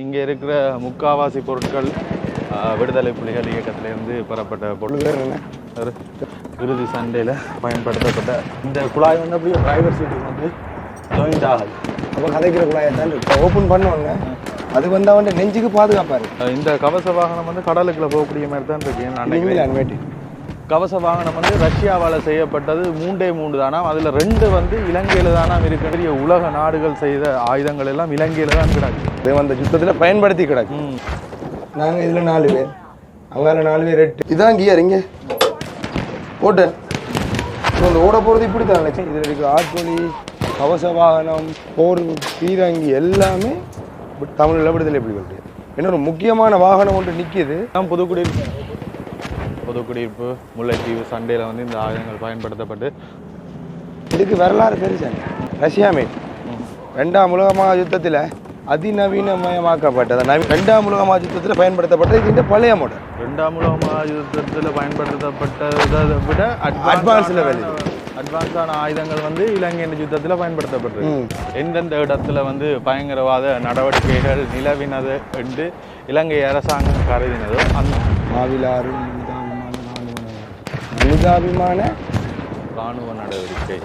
இங்கே இருக்கிற முக்காவாசி பொருட்கள் விடுதலை புலிகள் இயக்கத்திலிருந்து பெறப்பட்ட பொருள். பேர் என்ன? ஒரு இறுதி சண்டையில் பயன்படுத்தப்பட்ட இந்த குழாய் வந்து அப்படியே டிரைவர் சீட்டுக்கு வந்து ஜாயிண்ட் ஆகுது அப்போ கதைக்கிற குழாயை தான் இப்போ ஓப்பன் பண்ணுவாங்க. அது வந்து அவன் நெஞ்சுக்கு ஆஹ், இந்த கவச வாகனம் வந்து கடலுக்குள்ள போகக்கூடிய மாதிரி தான் இருக்கு. கவச வாகனம் வந்து ரஷ்யாவால் செய்யப்பட்டது மூன்றே மூன்று தானாம் அதில் ரெண்டு வந்து இலங்கையில் தானாம் இருக்க பெரிய உலக நாடுகள் செய்த ஆயுதங்கள் எல்லாம் இலங்கையில் தான் கிடக்கு இது அந்த யுத்தத்தில் பயன்படுத்தி கிடக்கு. ம். நாங்கள் இதில் நாலு பேர். அங்கால நாலு பேர் எட்டு இதான் கியர் இங்கே. இந்த ஓட போகிறது இப்படி தான் நினைச்சேன் இதில் இருக்கிற ஆட்கொலி கவச வாகனம் போர் பீரங்கி எல்லாமே வி- தமிழில் விடுதலை புலிகளுடைய இன்னொரு முக்கியமான வாகனம் ஒன்று நிற்கிது தான் புதுக்குடியிருப்பு. புதுக்குடியிருப்பு முல்லைத்தீவு சண்டையில் வந்து இந்த ஆயுதங்கள் பயன்படுத்தப்பட்டு இதுக்கு வரலாறு பெருசாங்க ரஷ்யா மேட் ரெண்டாம் உலக மகா யுத்தத்தில் அதிநவீனமயமாக்கப்பட்டது. நவீ ரெண்டாம் உலக மகா யுத்தத்தில் பயன்படுத்தப்பட்டது இந்த பழைய மாடல் ரெண்டாம் உலக மகாயுத்தத்தில் பயன்படுத்தப்பட்டதை விட level இது. அட்வான்ஸான ஆயுதங்கள் வந்து இலங்கை யுத்தத்தில் பயன்படுத்தப்பட்டிருக்கு ம். எந்தெந்த இடத்துல வந்து பயங்கரவாத நடவடிக்கைகள் நிலவினது என்று இலங்கை அரசாங்கம் கருதினதோ அந்த மாவிலாறு மனிதாபிமான ராணுவ நடவடிக்கை.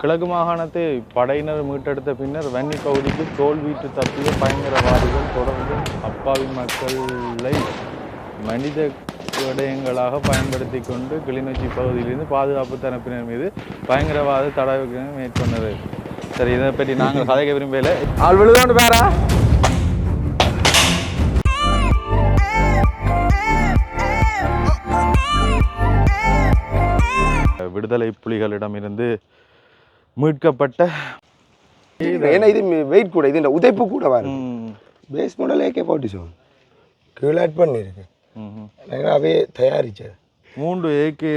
கிழக்கு மாகாணத்தை படையினர் மீட்டெடுத்த பின்னர் வன்னி பகுதிக்கு தோல்விட்டு தப்பிய பயங்கரவாதிகள் தொடர்ந்து அப்பாவி மக்களை மனித விடயங்களாக பயன்படுத்தி கொண்டு கிளிநொச்சி பகுதியிலிருந்து பாதுகாப்பு தரப்பினர் மீது பயங்கரவாத தடவை மேற்கொண்டது சரி இதை பற்றி நாங்கள் கதைக்க விரும்பல ஆள் விழுதோண்டு பேரா? விடுதலை புலிகளிடமிருந்து மீட்கப்பட்ட ஏன்னா இது வெயிட் கூட இது இந்த உதைப்பு கூட வரும் base model AK forty seven கீழே ஆட் பண்ணியிருக்கு அவையே தயாரிச்சது. மூன்று ஏகே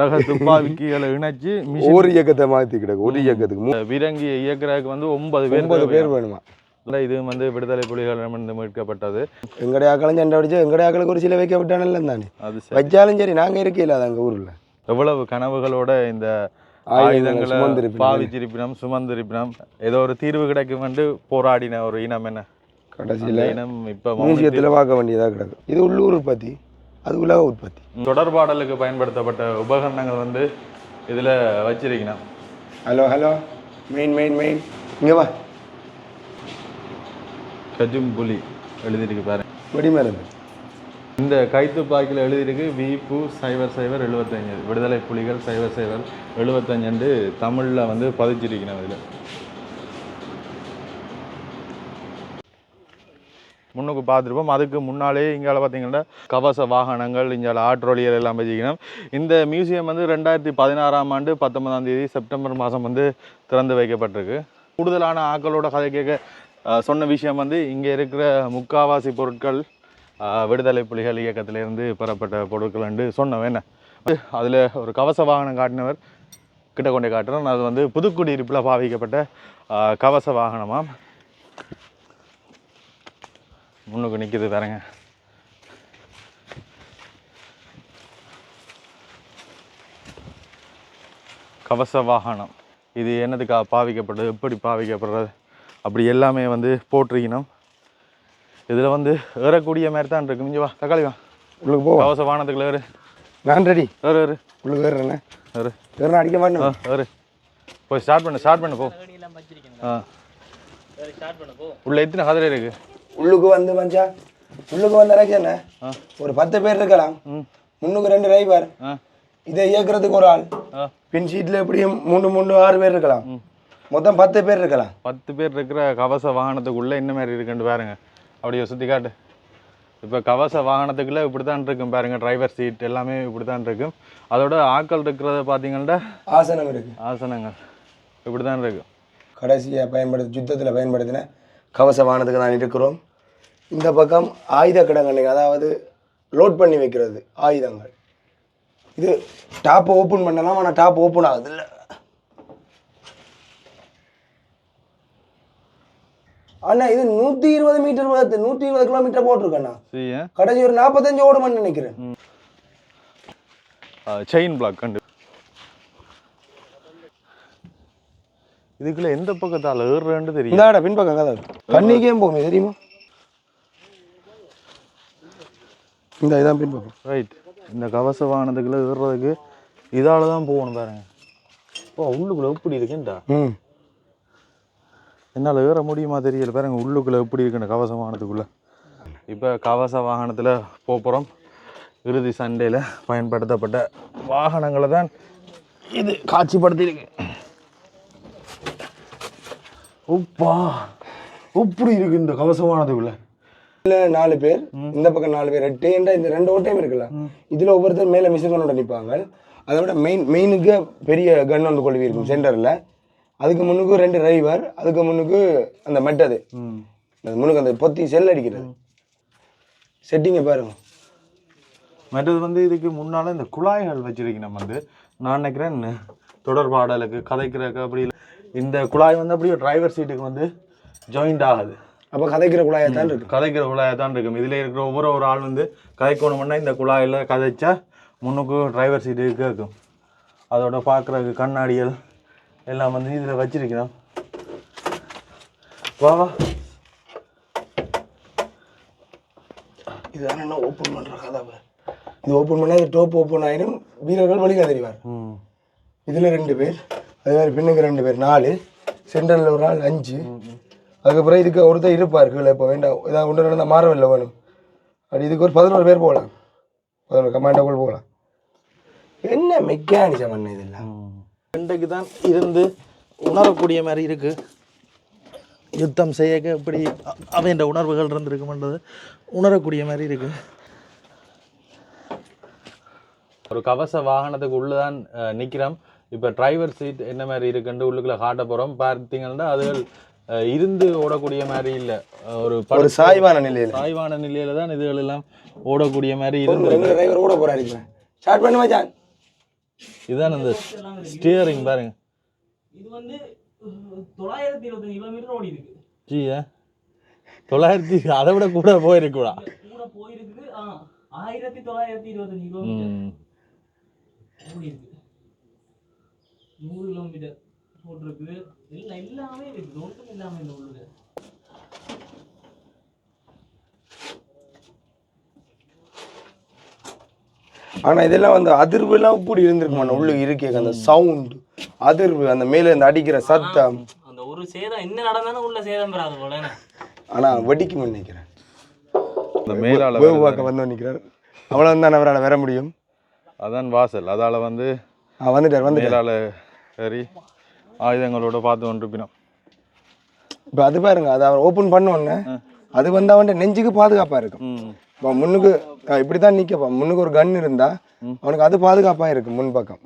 ரக துப்பாக்கிகளை இணைச்சு ஒரு இயக்கத்தை மாற்றி கிடக்கு ஒரு இயக்கத்துக்கு. வீரங்கி இயக்குறதுக்கு வந்து ஒன்பது பேர் ஒன்பது பேர் வேணுமா? தேவை. இது வந்து விடுதலை புலிகளிடமிருந்து மீட்கப்பட்டது. எங்கடைய ஆக்களும் சண்டை அடிச்சு எங்கடைய ஆக்களுக்கு ஒரு சில வைக்க விட்டானல்ல தானே அது. வச்சாலும் சரி நாங்கள் இருக்கையில் அது அங்கே ஊரில். எவ்வளவு கனவுகளோட இந்த ஆயுதங்களை. பாவிச்சிருப்பினம் சுமந்திருப்பினம். ஏதோ ஒரு தீர்வு கிடைக்கும் என்று போராடின ஒரு இனம் என்ன? கடைசியில் இனம் இப்ப மியூசியத்தில் பார்க்க வேண்டியதாக கிடக்கு. இது உள்ளூர் உற்பத்தி அது உலக உற்பத்தி. தொடர்பாடலுக்கு பயன்படுத்தப்பட்ட உபகரணங்கள் வந்து இதுல வச்சிருக்கணும். Hello hello. Main main main. இங்கே வா. கஜும் புலி எழுதியிருக்கு பாரு. வெடி மருந்து இந்த கைத்துப்பாக்கியில் எழுதியிருக்கு விபு சைவர் சைவர் எழுபத்தஞ்சு விடுதலை புலிகள் சைவர் சைவர் எழுபத்தஞ்சு தமிழில் வந்து பதிச்சிருக்கணும் இதில் முன்னுக்கு பார்த்துருப்போம். அதுக்கு முன்னாலே இங்கால பார்த்தீங்கன்னா கவச வாகனங்கள் இங்கால ஆட்ரோலியர் எல்லாம் வச்சுக்கணும் இந்த மியூசியம் வந்து ரெண்டாயிரத்தி பதினாறாம் ஆண்டு பத்தொன்பதாம் தேதி செப்டம்பர் மாதம் வந்து திறந்து வைக்கப்பட்டிருக்கு. கூடுதலான ஆக்களோட கதை கேட்க சொன்ன விஷயம் வந்து இங்கே இருக்கிற முக்காவாசி பொருட்கள் விடுதலை புலிகள் இயக்கத்திலிருந்து பெறப்பட்ட பொருட்கள் என்று சொன்னவன் என்ன? அதில் ஒரு கவச வாகனம் காட்டினவர் கிட்ட கொண்டே காட்டுறோம். அது வந்து புதுக்குடியிருப்பில் பாவிக்கப்பட்ட கவச வாகனமாம் முன்னுக்கு நிற்கிது பாருங்க. கவச வாகனம். இது என்னதுக்காக பாவிக்கப்படுறது எப்படி பாவிக்கப்படுறது? அப்படி எல்லாமே வந்து போட்டிருக்கணும் இதில் வந்து ஏறக்கூடிய மாதிரி தான் இருக்கு. மிஞ்சி வா தக்காளி வா. உள்ளுக்கு போவா? கவச வாகனத்துக்குள்ள ஏறு. நான் ரெடி ஏறு ஏறு. உள்ளுக்கு வேறுண்ணே ஏறு. வேறு அடிக்க மாட்டேன். ஏறு. போய் ஸ்டார்ட் பண்ணு ஸ்டார்ட் பண்ணு போ. ஆ. உள்ள எத்தனை கதிரை இருக்கு? உள்ளுக்கு வந்து மஞ்சா உள்ளுக்கு வந்து இறக்கியானே ஆ. ஒரு பத்து பேர் இருக்கலாம். முன்னுக்கு ரெண்டு டிரைவர் இதை இயக்குறதுக்கு ஒரு ஆள். பின் சீட்டில் எப்படியும் மூணு மூணு ஆறு பேர் இருக்கலாம். மொத்தம் பத்து பேர் இருக்கலாம். பத்து பேர் இருக்கிற கவச வாகனத்துக்குள்ள என்ன மாதிரி இருக்குன்னு பாருங்க. அப்படியே சுற்றி காட்டு. இப்போ கவச வாகனத்துக்குள்ள இப்படி தான் இருக்கும் பாருங்க டிரைவர் சீட் எல்லாமே இப்படி தான் இருக்கும். அதோட ஆட்கள் இருக்கிறத பார்த்தீங்கன்னா ஆசனம் இருக்கு. ஆசனங்கள். இப்படி தான் இருக்கும். கடைசியாக பயன்படுத்தி யுத்தத்தில் பயன்படுத்தின கவச வாகனத்துக்கு தான் இருக்கிறோம். இந்த பக்கம் ஆயுத கிடங்கண்ணிகள் அதாவது லோட் பண்ணி வைக்கிறது ஆயுதங்கள். இது டாப் ஓப்பன் பண்ணலாம் ஆனால் டாப் ஓப்பன் ஆகுது இல்லை அண்ணா இது நூற்றி இருபது மீட்டர் நூற்றி இருபது கிலோமீட்டர் போட்டிருக்கேண்ணா. கடைசி ஒரு நாற்பத்தஞ்சு ஓடுமான்னு நினைக்கிறேன். செயின் பிளாக் கண்டு. இதுக்குள்ள எந்த பக்கத்தால் ஏறுறேன்னு தெரியும். இந்தாடா பின்பக்கம் கதை தண்ணிக்கே போகுமே தெரியுமா? இந்த இதான் பின்பக்கம். ரைட் இந்த கவச வாகனத்துக்குள்ள ஏறுறதுக்கு இதால தான் போகணும் பாருங்க. ஓ உள்ளுக்குள்ள எப்படி இருக்குண்டா? ம். என்னால் ஏற முடியுமா தெரியல. பாருங்க உள்ளுக்குள்ள எப்படி இருக்குன்னு கவச வாகனத்துக்குள்ள. இப்போ கவச வாகனத்தில் போகிறோம் இறுதி சண்டையில் பயன்படுத்தப்பட்ட வாகனங்களை தான் இது காட்சிப்படுத்தியிருக்கு. உப்பா எப்படி இருக்கு இந்த கவச வாகனத்துக்குள்ள? இதுல நாலு பேர் இந்த பக்கம் நாலு பேர். எட்டு என்ற இந்த ரெண்டு ஓட்டையும் இருக்குல்ல. இதுல ஒவ்வொருத்தர் மேல மிஷின் கண்ணோட நிற்பாங்க அதை விட மெயின் மெயினுக்கு பெரிய கன் ஒன்று கொள்வி இருக்கும் சென்டர்ல அதுக்கு முன்னுக்கு ரெண்டு டிரைவர் அதுக்கு முன்னுக்கு அந்த மெட்டது அது. முன்னுக்கு அந்த பொத்தி செல் அடிக்கிறது. செட்டிங்கை பாருங்க. மற்றது வந்து இதுக்கு முன்னால் இந்த குழாய்கள் வச்சிருக்கணும் வந்து. நான் நினைக்கிறேன் தொடர்பாடலுக்கு கதைக்கிறதுக்கு அப்படி இல்ல. இந்த குழாய் வந்து அப்படியே டிரைவர் சீட்டுக்கு வந்து ஜாயிண்ட் ஆகுது. அப்ப கதைக்கிற குழாயை தான் இருக்கு. கதைக்கிற குழாயாக தான் இருக்கும் இதில் இருக்கிற ஒவ்வொரு ஒரு ஆள் வந்து கதைக்கணும்னா இந்த குழாயில் கதைச்சா முன்னுக்கு டிரைவர் சீட்டு கேட்கும் அதோட பார்க்குறதுக்கு கண்ணாடிகள் எல்லாம் வந்து இதில் வச்சிருக்கிறோம். வா வா. இதுதான் என்ன ஓப்பன் பண்ற கதவை? இது ஓப்பன் பண்ணா இது டோப் ஓப்பன் ஆயிடும். வீரர்கள் வழிகா தெரிவார் இதுல ரெண்டு பேர். அதே மாதிரி பின்னுக்கு ரெண்டு பேர். நாலு. சென்டரில் ஒரு ஆள் அஞ்சு. அதுக்கப்புறம் இதுக்கு ஒருத்தர் இருப்பார் கீழே இப்போ. வேண்டாம் ஏதாவது ஒன்று நடந்தால் மாறவில்லை வேணும். அப்படி இதுக்கு ஒரு பதினோரு பேர் போகலாம். பதினோரு கமாண்டோக்குள் போகலாம். என்ன மெக்கானிசம் பண்ண இதெல்லாம்? இன்றைக்கு தான் இருந்து உணரக்கூடிய மாதிரி இருக்கு. யுத்தம் செய்ய இப்படி அவைன்ற உணர்வுகள் இருந்திருக்குமென்றது உணரக்கூடிய மாதிரி இருக்கு. ஒரு கவச வாகனத்துக்கு உள்ளதான் அஹ், நிக்கிறோம். இப்போ டிரைவர் சீட் என்ன மாதிரி இருக்குன்னு உள்ளுக்குள்ள காட்ட போறோம். பார்த்தீங்கன்னா அதுகள் இருந்து ஓடக்கூடிய மாதிரி இல்லை. ஒரு ஒரு சாய்வான நிலையில். சாய்வான நிலையில தான் இதுகள் எல்லாம் ஓடக்கூடிய மாதிரி இருந்து டிரைவர் போறாரு இப்போ. ஸ்டார்ட் பண்ணி இதுதான் இந்த ஸ்டியரிங் பாருங்க. இது வந்து தொள்ளாயிரத்தி இருபத்தஞ்சு கிலோமீட்டர் ஓடி இருக்கு. ஜியா. தொள்ளாயிரத்தி அதை விட கூட போயிருக்கூடா. கூட போயிருக்குது. ஆ ஆயிரத்தி தொள்ளாயிரத்தி இருபத்தஞ்சு கிலோமீட்டர் நூறு கிலோமீட்டர் போட்டிருக்கு எல்லாம் எல்லாமே இருக்கு. ஒன்றும் இல்லாம இந்த உள்ளுக்கு. ஆனா இதெல்லாம் வந்து அதிர்வுலாம் இப்படி இருந்திருக்குமா? உள்ள இருக்கே அந்த சவுண்ட் அதிர்வு அந்த மேல இந்த அடிக்கிற சத்தம். அந்த ஒரு சேதம் என்ன நடந்தாலும் உள்ள சேதம் பெறாது போல. என்ன? ஆனா வெடிக்கும் நினைக்கிறேன். இந்த மேலால வேவு பார்க்க வந்து நிற்கிறார். அவ்வளவு தான் அவரால் வர முடியும். அதான் வாசல். அதால வந்து ஆ வந்துட்டார் வந்துட்டார். மேலால ஏறி ஆயுதங்களோட பார்த்து கொண்டிருப்பினோம். இப்போ அது பாருங்க அதை அவர் ஓப்பன் பண்ண உடனே அது வந்து அவன் நெஞ்சுக்கு பாதுகாப்பா இருக்கும். இப்போ முன்னுக்கு அஹ், இப்படித்தான் நிக்கப்பா முன்னுக்கு ஒரு கன் இருந்தா அவனுக்கு அது பாதுகாப்பா இருக்கு முன்பக்கம்.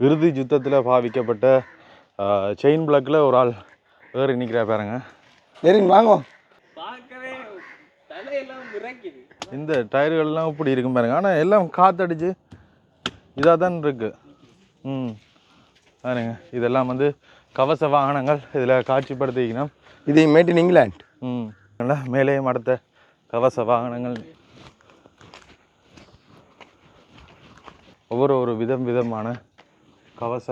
இறுதி யுத்தத்தில் பாவிக்கப்பட்ட செயின் பிளாக்ல ஒரு ஆள் ஏறி நிற்கிறா பாருங்க. சரிங்க வாங்க. இந்த டயர்கள்லாம் இப்படி இருக்கும் பாருங்க. ஆனால் எல்லாம் காத்தடிச்சு இதாக தான் இருக்கு. ம். பாருங்க இதெல்லாம் வந்து கவச வாகனங்கள் இதில் காட்சிப்படுத்திக்கணும். இது மேட் இன் இங்கிலாந்து ம். நல்லா மேலே மடத்த கவச வாகனங்கள். ஒவ்வொரு ஒரு விதம் விதமான கவச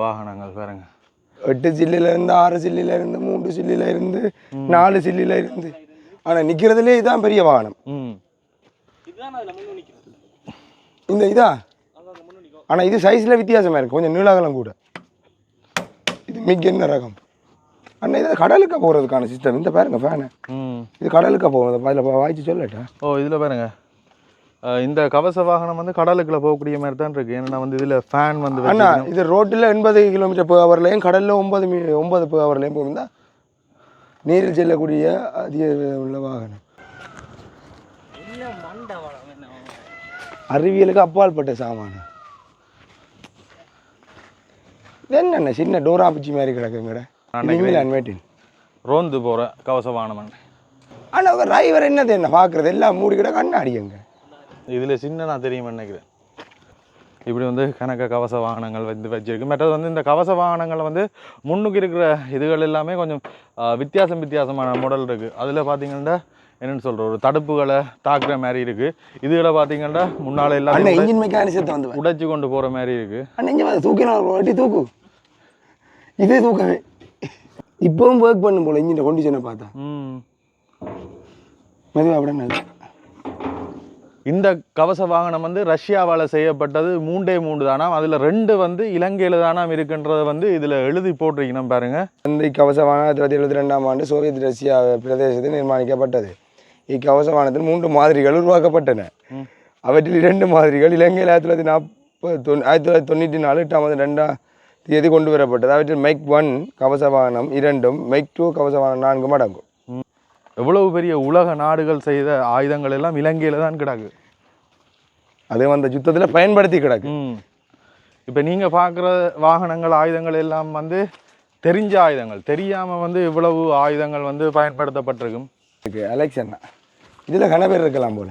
வாகனங்கள் பாருங்க. எட்டு சில்லில இருந்து ஆறு சில்லில இருந்து மூன்று சில்லில இருந்து நாலு சில்லில இருந்து ஆனா நிக்கிறதுலே இதான் பெரிய வாகனம். இதுதான் இந்த இதா அங்கே முன்னு நிற்கும் ஆனா இது சைஸ்ல வித்தியாசமா இருக்கு. கொஞ்சம் நீளகலம் கூட. இது மிக என்ன ரகம். அண்ணா இது கடலுக்கு போறதுக்கான சிஸ்டம் இந்த பாருங்க ஃபேனு இது கடலுக்கு போகும் அதில் வாய்ச்சி சொல்லட்டா? ஓ இதில் பாருங்க. இந்த கவச வாகனம் வந்து கடலுக்குள்ள போகக்கூடிய மாதிரி தான் இருக்கு. ஏன்னா வந்து இதில் ஃபேன் வந்து அண்ணா. இது ரோட்டில் எண்பது கிலோமீட்டர் per ஹவர்லையும் கடலில் ஒன்பது மீ ஒன்பது per ஹவர்லையும் போகுதா நீரில் செல்லக்கூடிய அதிக உள்ள வாகனம். அறிவியலுக்கு அப்பாற்பட்ட சாமானம் இது என்னண்ணே சின்ன டோரா பூச்சி மாதிரி கிடக்குங்கட மேட்டின் ரோந்து போகிற கவச வாகனம் ஆனால் டிரைவர் என்னது என்ன பார்க்குறது எல்லாம் மூடி கிட கண்ணாடிங்க இதில் சின்ன நான் தெரியும் நினைக்கிறேன். இப்படி வந்து கணக்க கவச வாகனங்கள் வந்து வச்சிருக்கு. மற்றது வந்து இந்த கவச வாகனங்கள் வந்து முன்னுக்கு இருக்கிற இதுகள் எல்லாமே கொஞ்சம் வித்தியாசம் வித்தியாசமான மாடல் இருக்குது அதில் பார்த்தீங்கன்னா என்னன்னு சொல்கிற ஒரு தடுப்புகளை தாக்குற மாதிரி இருக்குது இதுகளை பார்த்தீங்கன்னா முன்னால் எல்லாம் இன்ஜின் மெக்கானிசத்தை வந்து உடைச்சு கொண்டு போகிற மாதிரி இருக்குது அண்ணன் இங்கே தூக்கினா தூக்கு. இதே தூக்கமே. இப்பவும் ஒர்க் பண்ணும் போல இங்கே கொண்டிஷனை பார்த்தா. மெதுவாக அப்படியே இந்த கவச வாகனம் வந்து ரஷ்யாவால் செய்யப்பட்டது மூன்றே மூன்று தானாம் அதில் ரெண்டு வந்து இலங்கையில் தானாம் இருக்குன்றதை வந்து இதில் எழுதி போட்டிருக்கணும் பாருங்க. இந்த கவசமான ஆயிரத்தி தொள்ளாயிரத்தி எழுபத்தி ரெண்டாம் ஆண்டு சோவியத் ரஷ்யா பிரதேசத்தில் நிர்மாணிக்கப்பட்டது. இக்கவசமானத்தில் மூன்று மாதிரிகள் உருவாக்கப்பட்டன. அவற்றில் இரண்டு மாதிரிகள் இலங்கையில் ஆயிரத்தி தொள்ளாயிரத்தி நாற்பது தொண்ணூ ஆயிரத்தி தொள்ளாயிரத்தி தொண்ணூற்றி நாலு எட்டாம் ரெண்டாம் தேதி கொண்டு வரப்பட்டது அவற்றில் மைக் ஒன் கவச வாகனம் இரண்டும் மைக் டூ கவச வாகனம் நான்கும் அடங்கும். எவ்வளவு பெரிய உலக நாடுகள் செய்த ஆயுதங்கள் எல்லாம் இலங்கையில் தான் கிடக்கு. அது அந்த யுத்தத்தில் பயன்படுத்தி கிடக்கு. ம். இப்போ நீங்கள் பார்க்குற வாகனங்கள் ஆயுதங்கள் எல்லாம் வந்து தெரிஞ்ச ஆயுதங்கள். தெரியாமல் வந்து இவ்வளவு ஆயுதங்கள் வந்து பயன்படுத்தப்பட்டிருக்கும். இருக்கு. அலெக்சன்னா இதில் கன பேர் இருக்கலாம் போல.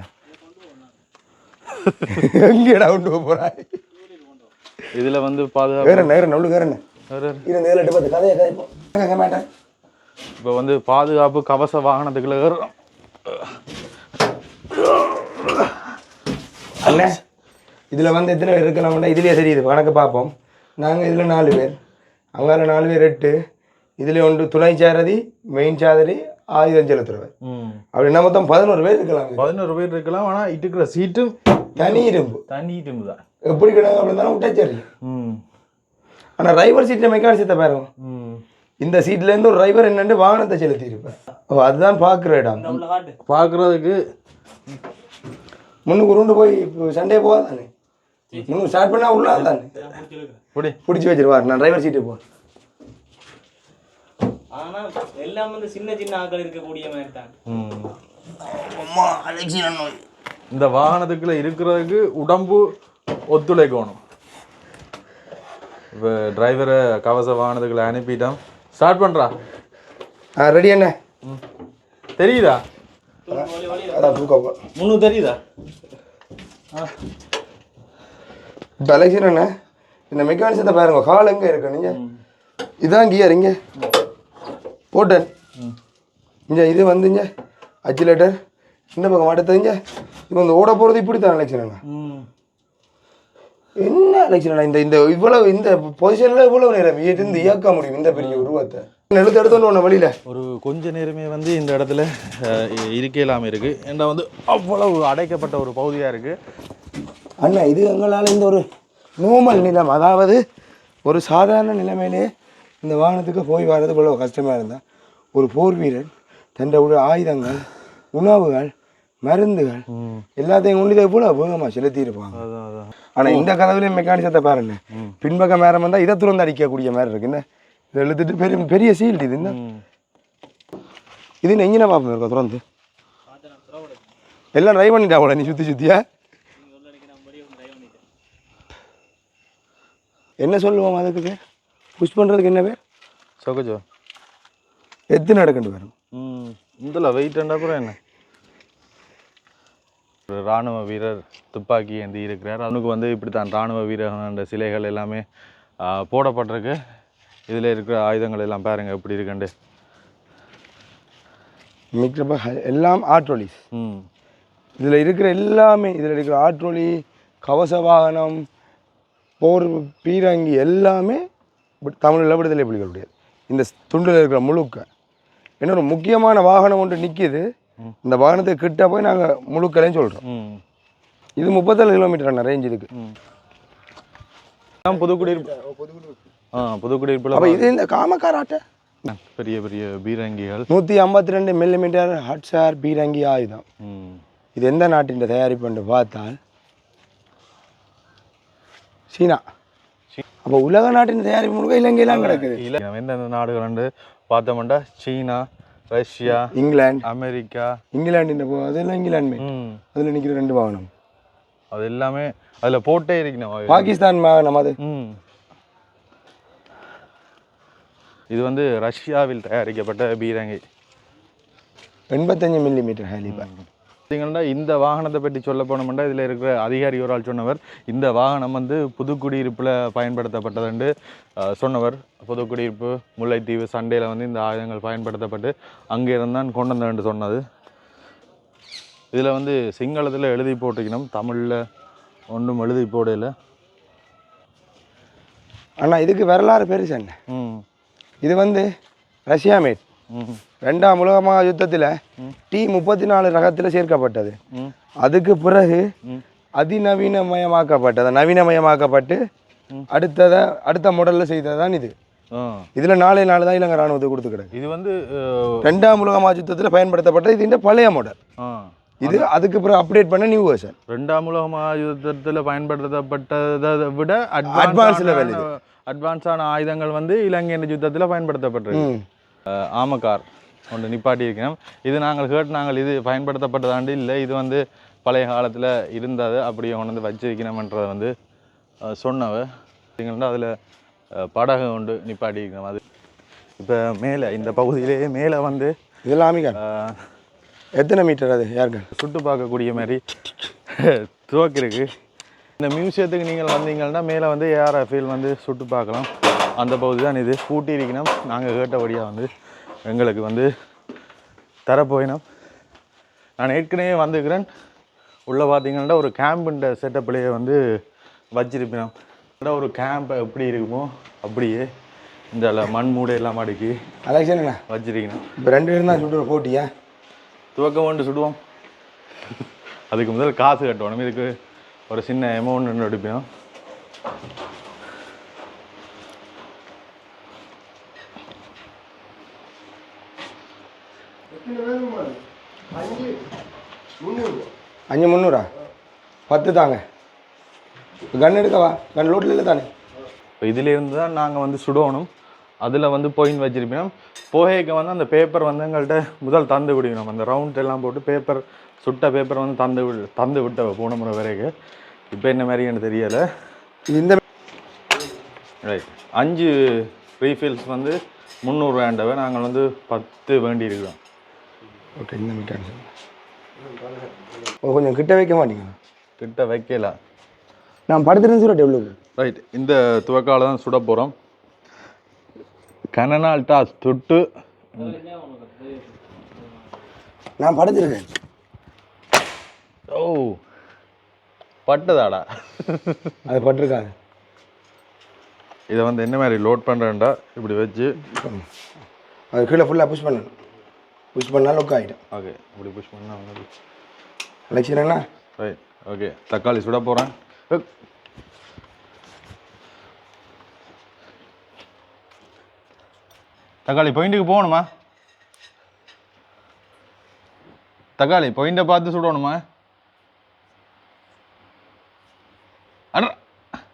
எங்கேடா போக போகிறாய் இதில் வந்து பாதுகாப்பு வேற நேரம் நள்ளு வேற என்ன? வேற- இரு நேரில் பத்து கதையை கதைப்போம் மாட்டேன் இப்போ வந்து பாதுகாப்பு கவச வாகனத்துக்குள்ள ஏறுறோம். அண்ணே இதில் வந்து எத்தனை பேர் இருக்கலாம்னா இதுலேயே தெரியுது. கணக்கு பார்ப்போம். நாங்கள் இதில் நாலு பேர். அங்கால நாலு பேர் எட்டு. இதில் ஒன்று துணை சாரதி மெயின் சாரதி ஆயுதம் செலுத்துறவர். அப்படின்னா மொத்தம் பதினோரு பேர் இருக்கலாம். பதினோரு பேர் இருக்கலாம் ஆனால் இருக்கிற சீட்டும் தனி இரும்பு. தனி இரும்பு தான். எப்படி கிடங்க அப்படி இருந்தாலும் விட்டாச்சரி ம். ஆனால் டிரைவர் சீட்டில் மெக்கானிசத்தை பாருங்க. ம். இந்த சீட்லேருந்து ஒரு டிரைவர் என்னண்டு வாகனத்தை செலுத்தி இருப்பேன் ஓ அதுதான் பார்க்குற இடம். பார்க்குறதுக்கு முன்னுக்கு உருண்டு போய் சண்டே போகாதானே? முன்னுக்கு ஸ்டார்ட் பண்ணால் உள்ளா தானே பிடிச்சி வச்சிருவார் நான் டிரைவர் சீட்டு போ. ஆனா எல்லாம் வந்து சின்ன சின்ன ஆட்கள் இருக்கக்கூடிய மாதிரி தான். ம். இந்த வாகனத்துக்குள்ள இருக்கிறதுக்கு உடம்பு ஒத்துழைக்கணும். இப்போ டிரைவரை கவச வாகனத்துக்குள்ள அனுப்பிட்டோம் ஸ்டார்ட் பண்ணுறா ஆ ரெடி என்ன ம். தெரியுதா? அதான் தூக்கம் போ. முன்னு தெரியுதா? இப்போ அலெக்சன் என்ன இந்த மெக்கானிசத்தை பாருங்க. கால் எங்கே இருக்கு நீங்கள் இதான் கியர் இங்கே. போட்டேன். இங்கே இது வந்துங்க. அச்சிலேட்டர் இந்த பக்கம் அடுத்ததுங்க இப்போ இந்த ஓட போகிறது இப்படி தான் ம். என்ன அண்ணா இந்த இந்த இவ்வளவு இந்த பொசிஷனில் இவ்வளவு நேரம் இருந்து இயக்க முடியும் இந்த பெரிய உருவத்தை. எடுத்து ஒன்று வழியில் ஒரு கொஞ்ச நேரமே வந்து இந்த இடத்துல இருக்க இல்லாமல் இருக்குது ஏன்னா வந்து அவ்வளவு அடைக்கப்பட்ட ஒரு பகுதியாக இருக்குது அண்ணா இது எங்களால் இந்த ஒரு நோமல் நிலம் அதாவது ஒரு சாதாரண நிலைமையிலே இந்த வாகனத்துக்கு போய் வர்றது இவ்வளோ கஷ்டமாக இருந்தால் ஒரு போர் வீரன் தன்னுடைய உள்ள ஆயுதங்கள் உணவுகள் மருந்துகள். எல்லாத்தையும் கொண்டு இதை போல வேகமாக செலுத்தி இருப்பாங்க அதான் அதான். ஆனால் இந்த கதவுலையும் மெக்கானிசத்தை பாருங்க. பின்பக்கம் மேரம் வந்தால் இதை துறந்து அடிக்கக்கூடிய மாதிரி இருக்கு. இந்த இதை இழுத்துட்டு பெரிய பெரிய சீல்டு இது ம். இது நெஞ்சின பார்ப்போம் இருக்கா திறந்து? எல்லாம் ட்ரை பண்ணிட்டா நீ சுற்றி சுற்றியா என்ன சொல்லுவோம் அதுக்கு? புஷ் பண்ணுறதுக்கு என்ன பேர்? சொக்கச்சோ எத்தனை நடக்கண்டு வரும்? இதில் வெயிட் கூட என்ன? இராணுவ வீரர் துப்பாக்கி ஏந்தி இருக்கிறார். அவனுக்கு வந்து இப்படி தான் இராணுவ வீரர்கள சிலைகள் எல்லாமே போடப்பட்டிருக்கு. இதில் இருக்கிற ஆயுதங்கள் எல்லாம் பாருங்க எப்படி இருக்குண்டு. மிக்கிறப்ப எல்லாம் ஆட்ரோலிஸ் ம். இதில் இருக்கிற எல்லாமே இதில் இருக்கிற ஆட்ரோலி கவச வாகனம் போர் பீரங்கி எல்லாமே தமிழில் விடுதலை புலிகளுடைய இந்த துண்டில் இருக்கிற முழுக்க. இன்னொரு முக்கியமான வாகனம் ஒன்று நிற்கிது இந்த வாகனத்துக்கு கிட்ட போய் நாங்கள் முழுக்கலையும் சொல்கிறோம் இது முப்பத்தேழு கிலோமீட்டர் ரேஞ்ச் இதுக்கு புதுக்குடியிருப்பு ஆ புதுக்குடியிருப்பில் அப்போ இது இந்த காமக்காராட்டை பெரிய பெரிய பீரங்கிகள் நூற்றி ஐம்பத்தி ரெண்டு மில்லிமீட்டர் ஹட்ஸார் பீரங்கி ஆயுதம் இது எந்த நாட்டின் தயாரிப்புன்னு பார்த்தால் சீனா அப்போ உலக நாட்டின் தயாரிப்பு முழுக்க இலங்கையெல்லாம் கிடக்குது எந்தெந்த நாடுகள் பார்த்தோம்னா சீனா ரஷ்யா இங்கிலாந்து அமெரிக்கா. இங்கிலாண்டின் போ- அதெல்லாம் இங்கிலாந்து அதில் நிற்கிற ரெண்டு வாகனம். அது எல்லாமே அதில் போட்டே இருக்கணும். பாகிஸ்தான் வாகனம் அது. இது வந்து ரஷ்யாவில் தயாரிக்கப்பட்ட பீரங்கி. எண்பத்தஞ்சு மில்லிமீட்டர் ஹேலிபா பார்த்தீங்கன்னா இந்த வாகனத்தை பற்றி சொல்ல போனோம்னா இதில் இருக்கிற அதிகாரி ஒரு ஆள் சொன்னவர். இந்த வாகனம் வந்து புதுக்குடியிருப்பில் பயன்படுத்தப்பட்டதுண்டு. சொன்னவர் புதுக்குடியிருப்பு முல்லைத்தீவு சண்டையில் வந்து இந்த ஆயுதங்கள் பயன்படுத்தப்பட்டு அங்கே இருந்தான் கொண்டு வந்தேன்னு சொன்னது. இதில் வந்து சிங்களத்தில் எழுதி போட்டுக்கணும் தமிழில் ஒன்றும் எழுதி போடல. ஆனால் இதுக்கு வரலாறு பெருசு என்ன ம். இது வந்து ரஷ்யா மேட். ரெண்டாம் உலக மகா யுத்தத்தில் டி முப்பத்தி நாலு ரகத்தில் சேர்க்கப்பட்டது. அதுக்கு பிறகு அதிநவீனமயமாக்கப்பட்டது. நவீனமயமாக்கப்பட்டு அடுத்ததை அடுத்த மாடலில் செய்தது தான் இது இதில் நாலே நாலு தான் இலங்கை ராணுவத்துக்கு கொடுத்து கிடக்கு. இது வந்து ரெண்டாம் உலக மகா யுத்தத்தில் பயன்படுத்தப்பட்ட இது இந்த பழைய மாடல் இது அதுக்கு பிறகு அப்டேட் பண்ண நியூ வெர்ஷன் ரெண்டாம் உலக மகாயுத்தத்தில் பயன்படுத்தப்பட்டதை விட level இது. அட்வான்ஸான ஆயுதங்கள் வந்து இலங்கை யுத்தத்தில் பயன்படுத்தப்பட்டிருக்கு. ஆமக்கார் ஒன்று நிப்பாட்டி இருக்கணும் இது நாங்கள் கேட்டு நாங்கள் இது பயன்படுத்தப்பட்டதாண்டு இல்லை. இது வந்து பழைய காலத்தில் இருந்தது. அப்படியே கொண்டு வந்து வச்சிருக்கணும்ன்றதை வந்து சொன்னவ. பார்த்தீங்கன்னா அதில் படகு கொண்டு நிப்பாட்டி இருக்கணும் அது இப்போ மேலே இந்த பகுதியிலேயே மேலே வந்து இதெல்லாம் எத்தனை மீட்டர் அது? யாருங்க சுட்டு பார்க்கக்கூடிய மாதிரி துவக்கு இருக்கு இந்த மியூசியத்துக்கு நீங்கள் வந்தீங்கன்னா மேலே வந்து ஏஆர்எஃப்இல் வந்து சுட்டு பார்க்கலாம். அந்த பகுதி தான் இது. பூட்டி இருக்கணும் நாங்கள் கேட்டபடியாக வந்து எங்களுக்கு வந்து தரப்போயினோம். நான் ஏற்கனவே வந்துக்கிறேன் உள்ளே பார்த்தீங்கன்னா ஒரு கேம்புன்ற செட்டப்லேயே வந்து வச்சிருப்பினோம் ஒரு கேம்ப் எப்படி இருக்குமோ அப்படியே இந்த மண் மூடை எல்லாம் அடுக்கி அலெக்ஷன் என்ன வச்சிருக்கணும். இப்போ ரெண்டு பேரும் தான் சுட்டு போட்டியா துவக்கம் கொண்டு சுடுவோம். அதுக்கு முதல் காசு கட்டணும். இதுக்கு ஒரு சின்ன அமௌண்ட் எடுப்போம். அஞ்சு முந்நூறா? பத்து தாங்க. கன் எடுக்கவா? கன் லோட்டில் இல்லை தானே? இப்போ இதிலேருந்து தான் நாங்கள் வந்து சுடணும். அதில் வந்து பொயின் வச்சிருப்போம் போகைக்கு வந்து அந்த பேப்பர் வந்து எங்கள்கிட்ட முதல் தந்து விடணும் அந்த ரவுண்ட் எல்லாம் போட்டு பேப்பர் சுட்ட பேப்பர் வந்து தந்து விடு தந்து விட்ட போன முறை வரைக்கும் இப்போ என்ன மாதிரி எனக்கு தெரியலை. இந்த ரைட் அஞ்சு ரீஃபில்ஸ் வந்து முந்நூறுவாண்டவை நாங்கள் வந்து பத்து வேண்டி இருக்கிறோம் ஓகே இந்த மீட்டர் ஓ கொஞ்சம் கிட்ட வைக்க மாட்டீங்க. கிட்ட வைக்கல. நான் படுத்துருந்து சொல்லிட்டு எவ்வளோ ரைட் இந்த துவக்கால தான் சுட போகிறோம் கனனால் டாஸ் தொட்டு. நான் படுத்துருக்கேன். ஓ பட்டதாடா. அது பட்டிருக்காது. இதை வந்து என்ன மாதிரி லோட் பண்ணுறேன்டா இப்படி வச்சு. அது கீழே ஃபுல்லாக புஷ் பண்ணணும். புஷ் பண்ணால் லொக் ஆகிடும் ஓகே இப்படி புஷ் பண்ணால் அலெக்ஷனா ரைட் ஓகே தக்காளி சுட போகிறேன் தக்காளி பாயிண்ட்டுக்கு போகணுமா? தக்காளி பாயிண்ட்டை பார்த்து சுடணுமா?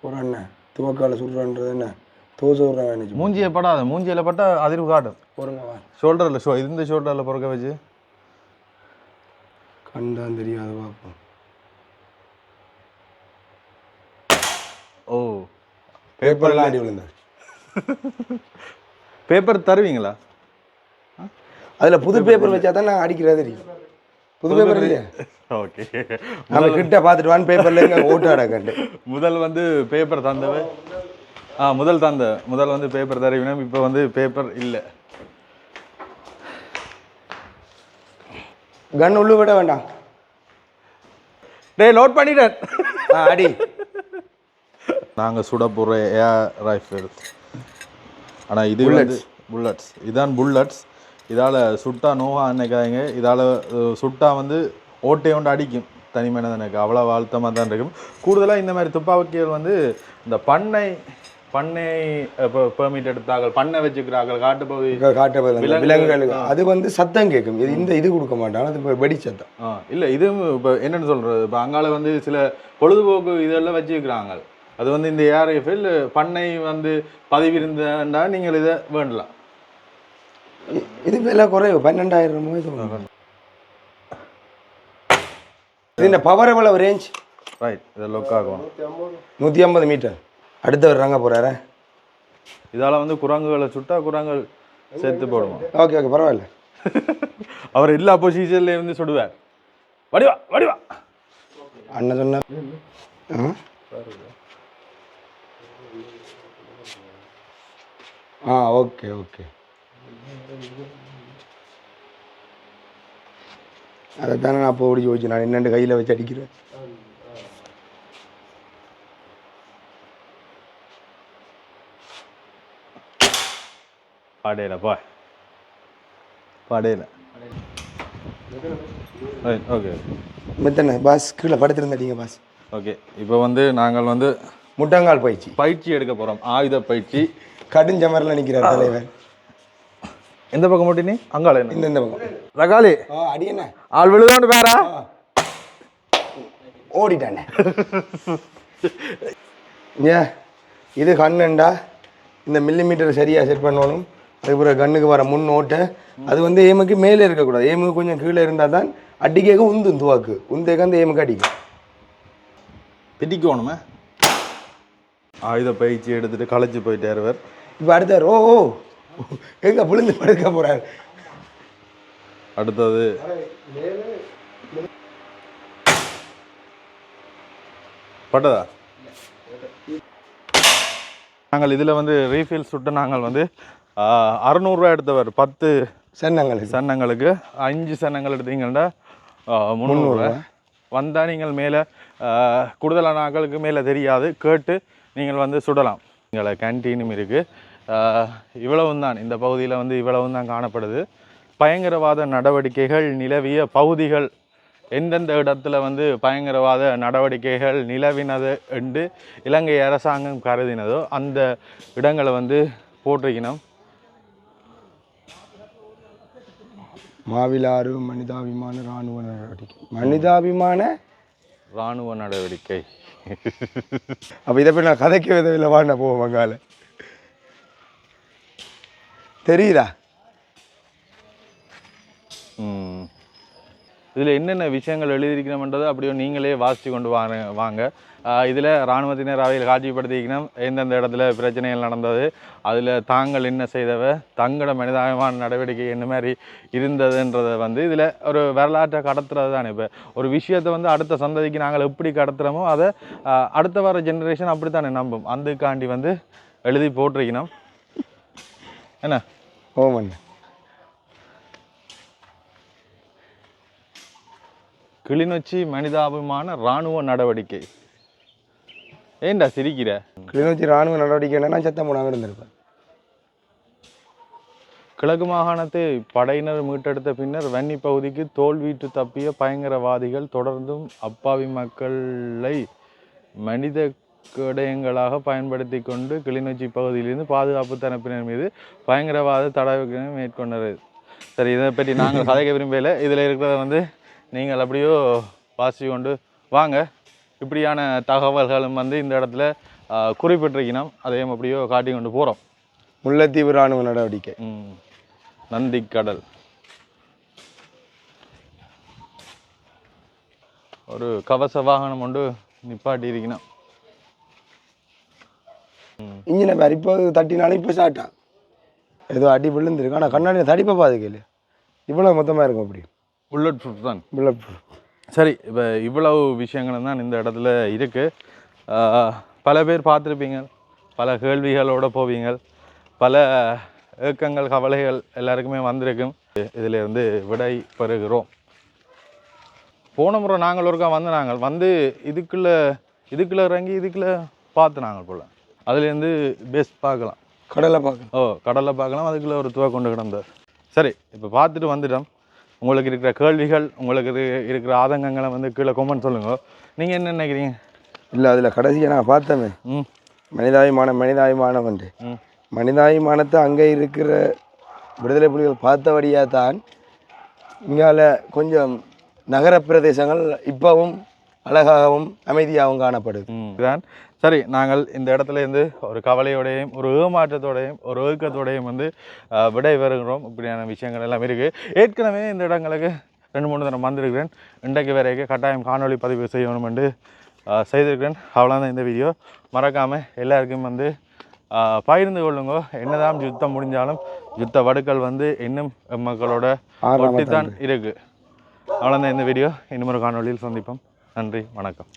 ஒரு அண்ணன் துவக்கால சுடுறான்றது என்ன? தோசை விட்றான் நினச்சி மூஞ்சியை படாத மூஞ்சியில் பட்டா அதிர்வு காட்டும். போருங்க வா. ஷோல்டரில் ஷோ இந்த ஷோல்டரில் பிறக்க வச்சு. கண்டான் தெரியாது பார்ப்போம். ஓ. பேப்பர்லாம் அடி விழுந்தார் பேப்பர் தருவீங்களா? அதில் புது பேப்பர் வச்சா தான் நான் அடிக்கிறது தெரியும். புது பேப்பர் இல்லையா? ஓகே நம்ம கிட்ட பார்த்துட்டு வான் பேப்பரில் ஓட்டாட கண்டு. முதல் வந்து பேப்பர் தந்தவ ஆ முதல் தந்த முதல் வந்து பேப்பர் தருவினம் இப்போ வந்து பேப்பர் இல்லை. கன் உள்ளு விட வேண்டாம். டேய் லோட் பண்ணிட்டேன். ஆ அடி. நாங்கள் சுட போகிற ஏர் ரைஃபிள் ஆனால் இது வந்து புல்லட்ஸ் இதான் புல்லட்ஸ் இதால் சுட்டா நோவா நினைக்காதீங்க இதால் சுட்டா வந்து ஓட்டை கொண்டு அடிக்கும். தனி மனிதனுக்கு அவ்வளோ அழுத்தமாக தான் இருக்கும். கூடுதலாக இந்த மாதிரி துப்பாக்கிகள் வந்து இந்த பண்ணை பண்ணை பெர்மிட் எடுத்தார்கள் பண்ணை வச்சுக்கிறார்கள் காட்டுப்பகுதி காட்ட விலங்கு- விலங்குகளுக்கு அது வந்து சத்தம் கேட்கும். இது இந்த இது கொடுக்க மாட்டாங்க. அது இப்ப வெடி சத்தம். இல்லை இதுவும் இப்போ என்னன்னு சொல்கிறது இப்போ அங்கால வந்து சில பொழுதுபோக்கு இதெல்லாம் வச்சுக்கிறாங்க. அது வந்து இந்த ஏஆர்எஃப்எல் பண்ணை வந்து பதிவிருந்தா நீங்கள் இதை வேண்டலாம். இது விலை குறைவு. பன்னெண்டாயிரம் இது இந்த பவர் எவ்வளவு ரேஞ்ச் ரைட் இதை லொக் ஆகும் நூற்றி ஐம்பது மீட்டர் அடுத்து வர்றாங்க போகிறாரு இதால் வந்து குரங்குகளை சுட்டா குரங்குகள் செத்து போடுவோம் ஓகே ஓகே பரவாயில்ல. அவர் எல்லா பொசிஷன்லேயும் இருந்து சுடுவார். வடிவா வடிவா. அண்ணன் சொன்ன ஆ? Okay okay. அதைத்தானே நான் அப்போ ஓடிச்சு போச்சு. நான் என்னென்னு கையில் வச்சு அடிக்கிறேன். படையில போ. படையில. ஓகே மெத்தனை பாஸ் கீழே படுத்திருந்தாடிங்க பாஸ். ஓகே இப்போ வந்து நாங்கள் வந்து முட்டங்கால் பயிற்சி. பயிற்சி எடுக்க போகிறோம் ஆயுத பயிற்சி. கடுஞ்சமரில் நிற்கிறார் தலைவர். எந்த பக்கம் மட்டும் நீ? அங்காள என்ன? இந்த இந்த பக்கம்? ரகாலி ஆ அடி என்ன? ஆள் விழுதாண்டு பேரா? ஓடிட்டானே. ஏன்? இது கண்ணுண்டா? இந்த மில்லிமீட்டர் சரியாக செட் பண்ணணும்? அதுக்கப்புறம் கண்ணுக்கு வர முன் ஓட்டை. அது வந்து ஏமுக்கு மேலே இருக்கக்கூடாது. ஏமுக்கு கொஞ்சம் கீழே இருந்தால் தான் அடிக்கேக்க உந்து துவாக்கு. உந்தேக்க அந்த ஏமுக்கு அடிக்கும். பிடிக்கணுமே. ஆயுத பயிற்சி எடுத்துட்டு களைச்சு போயிட்டார் இவர். இப்போ அடுத்தார் ஓ ஓ எங்க விழுந்து படுக்க போறாரு? அடுத்தது. பட்டதா? நாங்கள் இதில் வந்து ரீஃபில் சுட்டு நாங்கள் வந்து அறநூறுரூவா எடுத்தவர் பத்து சன்னங்கள் சன்னங்களுக்கு. அஞ்சு சன்னங்கள் எடுத்தீங்கன்னா முந்நூறுரூவா வந்தால் நீங்கள் மேலே கூடுதலான ஆட்களுக்கு மேலே தெரியாது. கேட்டு நீங்கள் வந்து சுடலாம். எங்களை கேன்டீனும் இருக்குது இவ்வளவும் தான் இந்த பகுதியில் வந்து இவ்வளவும் தான் காணப்படுது. பயங்கரவாத நடவடிக்கைகள் நிலவிய பகுதிகள். எந்தெந்த இடத்துல வந்து பயங்கரவாத நடவடிக்கைகள் நிலவினது என்று இலங்கை அரசாங்கம் கருதினதோ அந்த இடங்களை வந்து போட்டிருக்கணும் மாவிலாறு மனிதாபிமான இராணுவ நடவடிக்கை. மனிதாபிமான? இராணுவ நடவடிக்கை. அப்போ இதை போய் நான் கதைக்க விதவில்லை வாண்ண போவோம் வங்கால தெரியுதா? ம். இதில் என்னென்ன விஷயங்கள் எழுதியிருக்கணும்ன்றதை அப்படியே நீங்களே வாசித்து கொண்டு வாங்க வாங்க. இதில் இராணுவத்தினர் அவையில் காட்சிப்படுத்திக்கணும் எந்தெந்த இடத்துல பிரச்சனைகள் நடந்தது அதில் தாங்கள் என்ன செய்தவ தங்களோட மனிதாபிமான நடவடிக்கை என்ன மாதிரி இருந்ததுன்றதை வந்து இதில் ஒரு வரலாற்றை கடத்துறது தான் இப்போ. ஒரு விஷயத்தை வந்து அடுத்த சந்ததிக்கு நாங்கள் எப்படி கடத்துகிறோமோ அதை அடுத்த வர ஜென்ரேஷன் அப்படி தானே நம்பும். அதுக்காண்டி வந்து எழுதி போட்டிருக்கணும் என்ன? ஓமன். கிளிநொச்சி மனிதாபிமான இராணுவ நடவடிக்கை. ஏன்டா சிரிக்கிற? கிளிநொச்சி இராணுவ நடவடிக்கை என்னன்னா சத்தம் போனாங்க இருந்திருப்பேன் கிழக்கு மாகாணத்தை படையினர் மீட்டெடுத்த பின்னர் வன்னி பகுதிக்கு தோல்வியுற்று தப்பிய பயங்கரவாதிகள் தொடர்ந்தும் அப்பாவி மக்களை மனித கேடயங்களாக பயன்படுத்தி கொண்டு கிளிநொச்சி பகுதியிலிருந்து பாதுகாப்பு தரப்பினர் மீது பயங்கரவாத தடவை மேற்கொண்டது சரி இதை பற்றி நாங்கள் கதைக்க விரும்பல இதில் இருக்கிறத வந்து நீங்கள் அப்படியோ வாசி கொண்டு வாங்க. இப்படியான தகவல்களும் வந்து இந்த இடத்துல குறிப்பிட்டிருக்கணும் அதையும் அப்படியோ காட்டி கொண்டு போகிறோம் முல்லைத்தீவு இராணுவ நடவடிக்கை. ம். நந்திக்கடல். ஒரு கவச வாகனம் ஒன்று நிப்பாட்டி இருக்கணும் இன்ஜினை பேர் இப்போ தட்டினாலும் இப்போ சாட்டான் ஏதோ அடி விழுந்துருக்கு. ஆனால் கண்ணாடி தடிப்பை பாதுக்கல இவ்வளோ மொத்தமாக இருக்கும் அப்படி. புல்லட் ப்ரூஃப் தான் புல்லட் சரி இப்போ இவ்வளவு விஷயங்களும் தான் இந்த இடத்துல இருக்குது பல பேர் பார்த்துருப்பீங்க. பல கேள்விகளோட போவீங்க பல ஏக்கங்கள் கவலைகள் எல்லாருக்குமே வந்திருக்கும். இதில் இருந்து விடை பெறுகிறோம். போன முறை நாங்கள் ஒருக்கா வந்து நாங்கள் வந்து இதுக்குள்ளே இதுக்குள்ளே இறங்கி இதுக்குள்ளே பார்த்து நாங்கள் போல. அதுலேருந்து பெஸ்ட் பார்க்கலாம். கடலை பார்க்க ஓ கடலை பார்க்கலாம். அதுக்குள்ளே ஒரு துவா கொண்டு கிடந்தார். சரி இப்போ பார்த்துட்டு வந்துட்டோம். உங்களுக்கு இருக்கிற கேள்விகள் உங்களுக்கு இரு- இருக்கிற ஆதங்கங்களை வந்து கீழே கொமெண்ட் சொல்லுங்க. நீங்கள் என்ன நினைக்கிறீங்க? இல்லை அதில் கடைசியாக நான் பார்த்தேன். ம். மனிதாபிமானம் மனிதாபிமானம் வந்து ம். மனிதாபிமானத்தை அங்கே இருக்கிற விடுதலை புலிகள் பார்த்தபடியாக தான் இங்கால கொஞ்சம் நகர பிரதேசங்கள் இப்போவும் அழகாகவும் அமைதியாகவும் காணப்படுது. ம். தான் சரி நாங்கள் இந்த இடத்துல இருந்து ஒரு கவலையோடையும் ஒரு ஏமாற்றத்தோடையும் ஒரு ஏக்கத்தோடையும் வந்து விடை பெறுகிறோம் இப்படியான விஷயங்கள் எல்லாம் இருக்குது ஏற்கனவே இந்த இடங்களுக்கு ரெண்டு மூணு தடவை வந்திருக்கிறேன். இன்றைக்கு வரைக்கும் கட்டாயம் காணொளி பதிவு செய்யணும் என்று செய்திருக்கிறேன். அவ்வளோதான் இந்த வீடியோ. மறக்காமல் எல்லாருக்கும் வந்து பகிர்ந்து கொள்ளுங்க. என்னதான் யுத்தம் முடிஞ்சாலும் யுத்த வடுக்கள் வந்து இன்னும் மக்களோட ஒட்டித்தான் இருக்குது அவ்வளோதான் இந்த வீடியோ. இன்னும் ஒரு காணொளியில் சந்திப்போம். நன்றி. வணக்கம்.